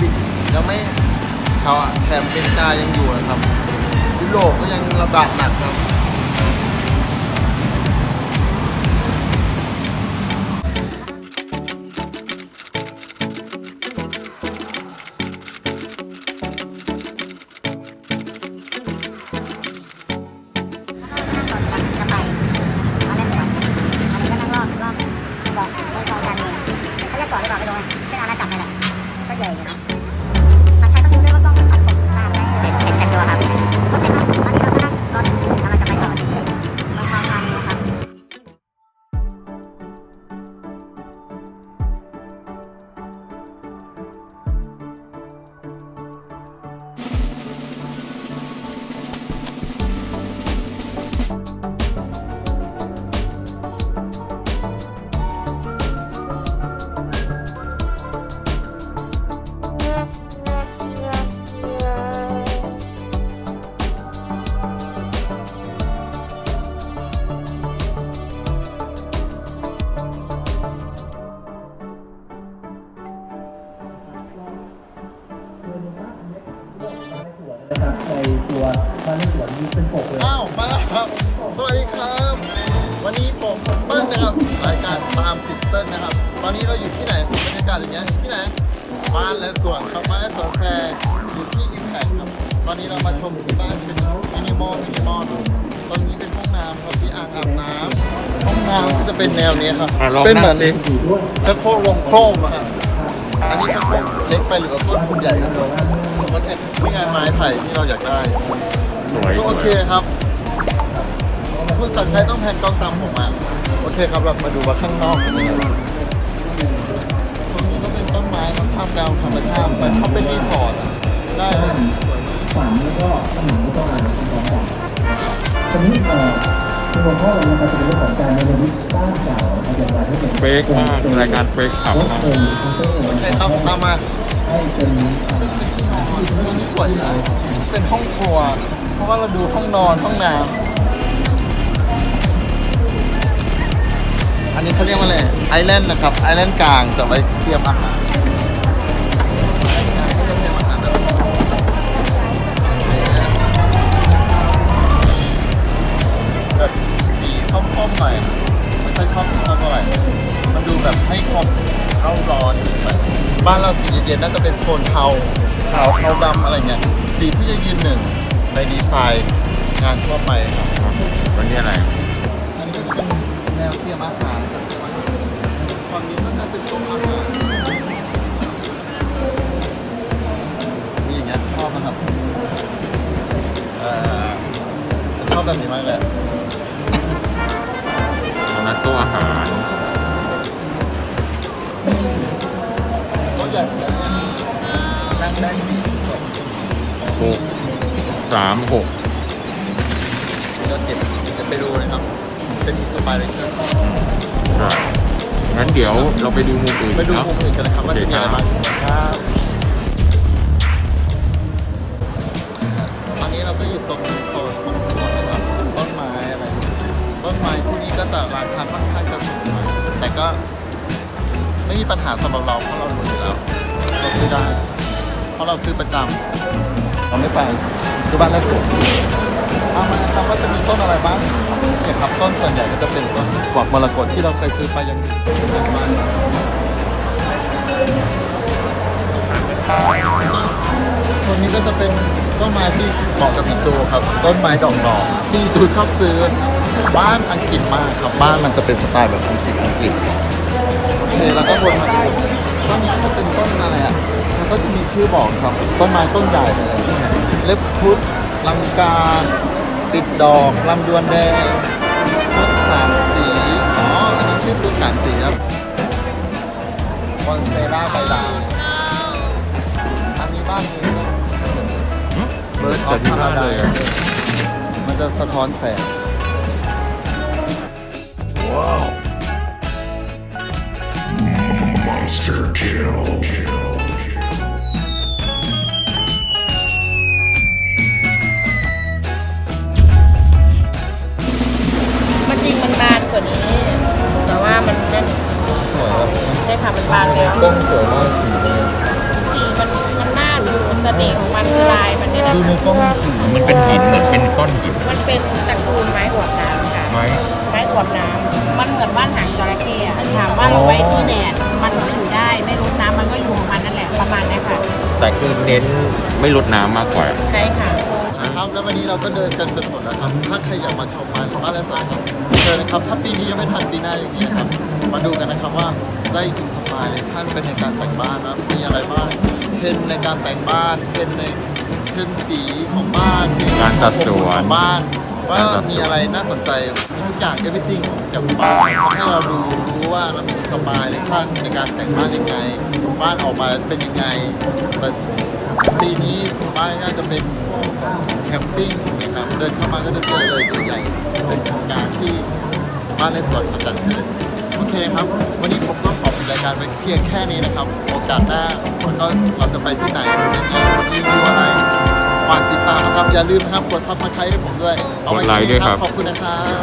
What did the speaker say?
วิดยังไม่เขาอะแถมเป็นกายังอยู่นะครับยุโรปก็ยังระบาดหนักครับ บ้านในสวนมีเป็นปกเลยอ้าวมาแล้วครับ สวัสดีครับ วันนี้ผมเปิ้ลนะครับรายการตามติดเติ้ลนะครับ ตอนนี้เราอยู่ที่ไหนบรรยากาศอย่างเงี้ยที่ไหนบ้านและสวนครับบ้านและสวนแพรอยู่ที่อิมแพคครับ ตอนนี้เรามาชมที่บ้านเป็นมินิมอลมินิมอลครับตอนนี้เป็นห้องน้ำครับที่อ่างอาบน้ำห้องน้ำก็จะเป็นแนวนี้ครับ อะลองเป็นเหมือนนั่งสิอยู่ด้วยชักโครกวงโครมอะครับอันนี้ชักโครกเล็กไปหรือว่าต้นทุนใหญ่ครับมันเป็นไม่งานไม้ไผ่ที่เราอยากได้ สวยก็โอเคครับ คุณสัญชัยต้องแพนกล้องตามผมมาโอเคครับเรามาดูว่าข้างนอกเป็นยังไงบ้างตรงนี้ก็เป็นต้นไม้ครับท่ามกลางธรรมชาติมันเขาเป็นรีสอร์ทอะได้เลยฝันแล้วก็ขนมก็ต้องอ่านเป็นของฝันตอนนี้เอ่อคือหัวข้อเราจะเป็นเรื่องของการในวิทย์บ้านเก่าอาจารย์ให้เป็นเฟกมากรายการเฟกขับรถมากเองคอนเตอร์โอเคครับตามมาให้เป็นอ่าตรงนี้สวยอยู่นะเป็นห้องครัวเพ ราะว่าเราดูห้องนอนห้องน้ำอันนี้เขาเรียกว่าอะไรไอแลนด์นะครับไอแลนด์กลางจะไว้เตรียมอาหารแลนด์กลางก็จะเตรียมอบบสีส้มๆหน่อยไม่ค่อยชอบชอบเท่าไหร่มันดูแบบให้ความเร่าร้อนแบบบ้านเราสีเย็นๆน่าจะเป็นโทนเทาขาวเทาดำอะไรเงี้ยสีที่จะยืนหนึ่ง ในดีไซน์งานทั่วไปครับวันนี้อะไร อันนี้ก็จะเป็นแนวเตรียมอาหารครับฝั่งนี้ก็จะเป็นโต๊ะอาหารนี่อย่างเงี้ยชอบนะครับเอ่อชอบแบบนี้มากเลยตอนนั้นโต๊ะอาหารโต๊ะใหญ่เลยนั่งได้สี่คนหก สามหกเดี๋ยวเก็บจะไปดูนะครับเป็นอินสปิเรชั่นใช่งั้นเดี๋ยวเราไปดูมุมอื่นไปดูเนาะมุมอื่นกันนะครับว่าจะมีอะไรบ้างครับตอนนี้เราก็อยู่ตรงโซนของสวนนะครับต้นไม้อะไรต้นไม้ที่นี่ก็จะราคาค่อนข้างจะสูงหน่อยแต่ก็ไม่มีปัญหาสำหรับเราเพราะเรารู้อยู่แล้วเราซื้อได้ เพราะเราซื้อประจำเราไม่ไป ซื้อบ้านและสวนเอามาครับว่าจะมีต้นอะไรบ้างเนี่ยครับต้นส่วนใหญ่ก็จะเป็นต้นกวักมรกตที่เราเคยซื้อไปยังมีบ้านตัวนี้ก็จะเป็นต้นไม้ที่เหมาะกับอีจูครับ ต้นไม้ดอกดอกที่จูชอบซื้อบ้านอังกฤษมากครับบ้านมันจะเป็นสไตล์แบบอังกฤษอังกฤษโอเคแล้วก็วนมาต้นนี้จะเป็นต้นอะไรอะมันก็จะมีชื่อบอกครับ ต้นไม้ต้นใหญ่เลย เล็บพุทธลังกา ติดดอกลำดวนแดงพุทธสามสี อ๋อ อันนี้ชื่อพุทธสามสีครับคอนเซราใบลาอันนี้บ้านนี้เบิร์ดออฟพาราไดมันจะสะท้อนแสงมัน ช่ค่ะมันบานแล้วกล้องสวยมากสีเลยสีมันน่ห์ของมันคือลายมันเนี่ยนะดูในคะกล้องถือมันเป็นหินเหมือนเป็นก้อนหินมันเป็นตระกูลไม้อวบน้ำค่ะ ไหม ไม้อวบน้ำมันเหมือนบ้านหางจระเข้อะถามว่าเราไว้ที่แดด มันก็อยู่ได้ ไม่รดน้ำมันก็อยู่ของมันนั่นแหละ ประมาณเนี้ยค่ะ แต่คือเน้นไม่ลดน้ำมากกว่า ใช่ค่ะ ครับแล้ววันนี้เราก็เดินกันจนหมดแล้วครับ ถ้าใครอยากมาชมมาบ้านและสวนครับเชิญนะครับ ถ้าปีนี้ยังไม่ทันปีหน้าอย่างนี้นะครับ มาดูกันนะครับว่า ได้อินสปายเลชั่นเป็นในการแต่งบ้านนะมีอะไรบ้างเทรนด์ในการแต่งบ้านเทรนด์ในเทรนด์สีของบ้านเทรนด์การตัดสวนของบ้าน ว่าการตัดสวนมีอะไรน่าสนใจมีทุกอย่าง everything ของเกี่ยวกับบ้านทำให้เราดูรู้ว่าเรามีอินสปายเลชั่นในการแต่งบ้านยังไงบ้านออกมาเป็นยังไงแต่ปีนี้บ้านน่าจะเป็นแคมปิ้งนะครับเดินเข้ามาก็จะเจอเลยตัวใหญ่เป็นโครงการที่บ้านในสวนประจันเลย โอเคครับ วันนี้ผมก็ขอปิดรายการไว้เพียงแค่นี้นะครับ โอกาสหน้ามันก็เราจะไปที่ไหนยังไงรีวิวอะไรฝากติดตามนะครับ อย่าลืมนะครับ กดซับสไครต์ให้ผมด้วยเอาว้กดไลค์ด้วยครับ ขอบคุณนะครับ